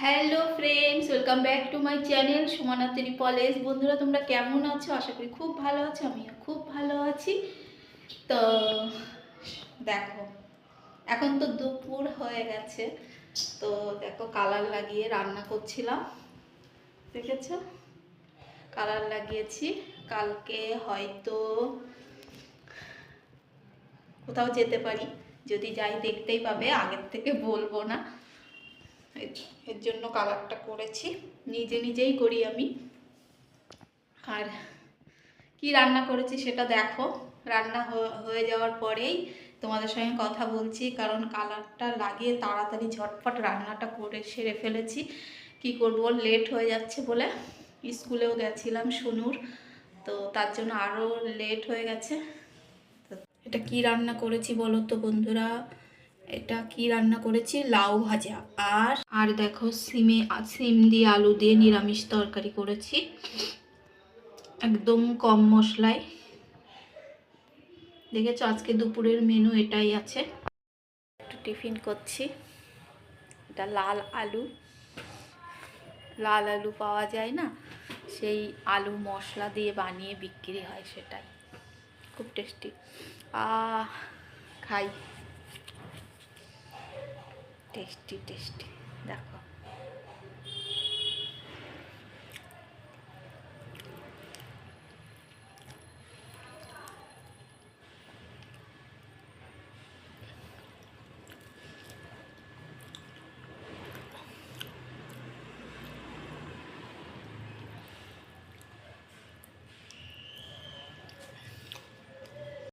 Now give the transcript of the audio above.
Hello friends welcome back to my channel সুমনাতেরি পলেজ বন্ধুরা, তোমরা কেমন আছো? আশা করি খুব ভালো আছো, আমিও খুব ভালো আছি। তো, দেখো, এখন তো দুপুর হয়ে গেছে। তো, দেখো কালার লাগিয়ে রান্না করছিলাম। দেখেছ? কালার লাগিয়েছি। কালকে হয়তো কোথাও যেতে পারি। যদি যাই, দেখতেই পাবে। আগের থেকে বলব না। এর- জন্য কালারটা করেছি। নিজে নিজেই করি আমি। আর কি রান্না করেছি সেটা দেখো। রান্না হয়ে যাওয়ার পরেই তোমাদের সঙ্গে কথা বলছি, কারণ কালারটা লাগিয়ে তাড়াতাড়ি ঝটপট রান্নাটা করে সেরে ফেলেছি। কি করব? লেট হয়ে যাচ্ছে বলে স্কুলেও গেছিলাম সোনুর, তো তার জন্য আরও লেট হয়ে গেছে। এটা কি রান্না করেছি বলো তো বন্ধুরা? এটা কি রান্না করেছি? লাউ ভাজা। আর আর দেখো, সিমে, সিম দিয়ে আলু দিয়ে নিরামিষ তরকারি করেছি। একদম কম মশলায়। দেখেছ, আজকে দুপুরের মেনু এটাই আছে। একটু টিফিন করছি। এটা লাল আলু। লাল আলু পাওয়া যায় না? সেই আলু মশলা দিয়ে বানিয়ে বিক্রি হয় সেটাই। খুব টেস্টি আহ, খাই। টেস্টি টেস্টি দেখো